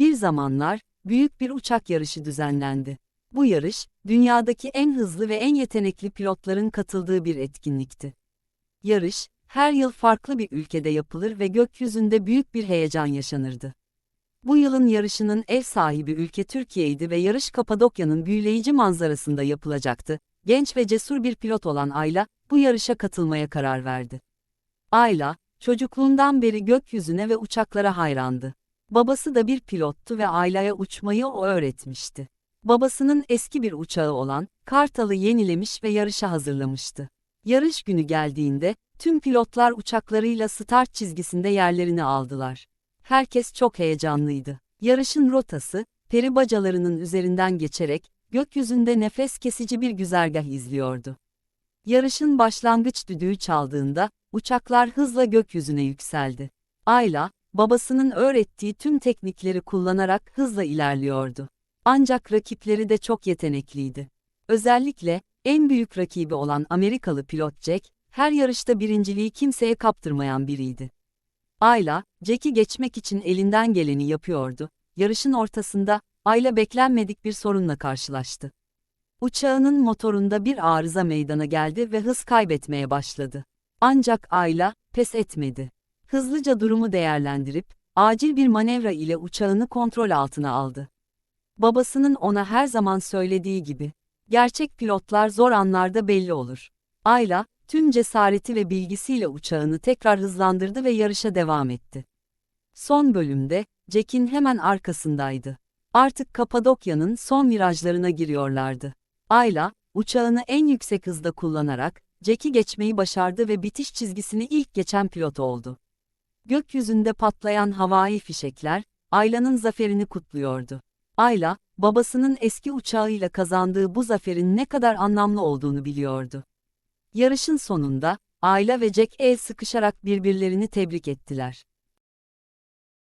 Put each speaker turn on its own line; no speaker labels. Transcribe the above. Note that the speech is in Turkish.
Bir zamanlar, büyük bir uçak yarışı düzenlendi. Bu yarış, dünyadaki en hızlı ve en yetenekli pilotların katıldığı bir etkinlikti. Yarış, her yıl farklı bir ülkede yapılır ve gökyüzünde büyük bir heyecan yaşanırdı. Bu yılın yarışının ev sahibi ülke Türkiye'ydi ve yarış Kapadokya'nın büyüleyici manzarasında yapılacaktı. Genç ve cesur bir pilot olan Ayla, bu yarışa katılmaya karar verdi. Ayla, çocukluğundan beri gökyüzüne ve uçaklara hayrandı. Babası da bir pilottu ve Ayla'ya uçmayı o öğretmişti. Babasının eski bir uçağı olan Kartal'ı yenilemiş ve yarışa hazırlamıştı. Yarış günü geldiğinde tüm pilotlar uçaklarıyla start çizgisinde yerlerini aldılar. Herkes çok heyecanlıydı. Yarışın rotası, peri bacalarının üzerinden geçerek gökyüzünde nefes kesici bir güzergah izliyordu. Yarışın başlangıç düdüğü çaldığında uçaklar hızla gökyüzüne yükseldi. Ayla, babasının öğrettiği tüm teknikleri kullanarak hızla ilerliyordu. Ancak rakipleri de çok yetenekliydi. Özellikle, en büyük rakibi olan Amerikalı pilot Jack, her yarışta birinciliği kimseye kaptırmayan biriydi. Ayla, Jack'i geçmek için elinden geleni yapıyordu. Yarışın ortasında, Ayla beklenmedik bir sorunla karşılaştı. Uçağının motorunda bir arıza meydana geldi ve hız kaybetmeye başladı. Ancak Ayla, pes etmedi. Hızlıca durumu değerlendirip, acil bir manevra ile uçağını kontrol altına aldı. Babasının ona her zaman söylediği gibi, gerçek pilotlar zor anlarda belli olur. Ayla, tüm cesareti ve bilgisiyle uçağını tekrar hızlandırdı ve yarışa devam etti. Son bölümde, Jack'in hemen arkasındaydı. Artık Kapadokya'nın son virajlarına giriyorlardı. Ayla, uçağını en yüksek hızda kullanarak, Jack'i geçmeyi başardı ve bitiş çizgisini ilk geçen pilot oldu. Gökyüzünde patlayan havai fişekler, Ayla'nın zaferini kutluyordu. Ayla, babasının eski uçağıyla kazandığı bu zaferin ne kadar anlamlı olduğunu biliyordu. Yarışın sonunda, Ayla ve Jack el sıkışarak birbirlerini tebrik ettiler.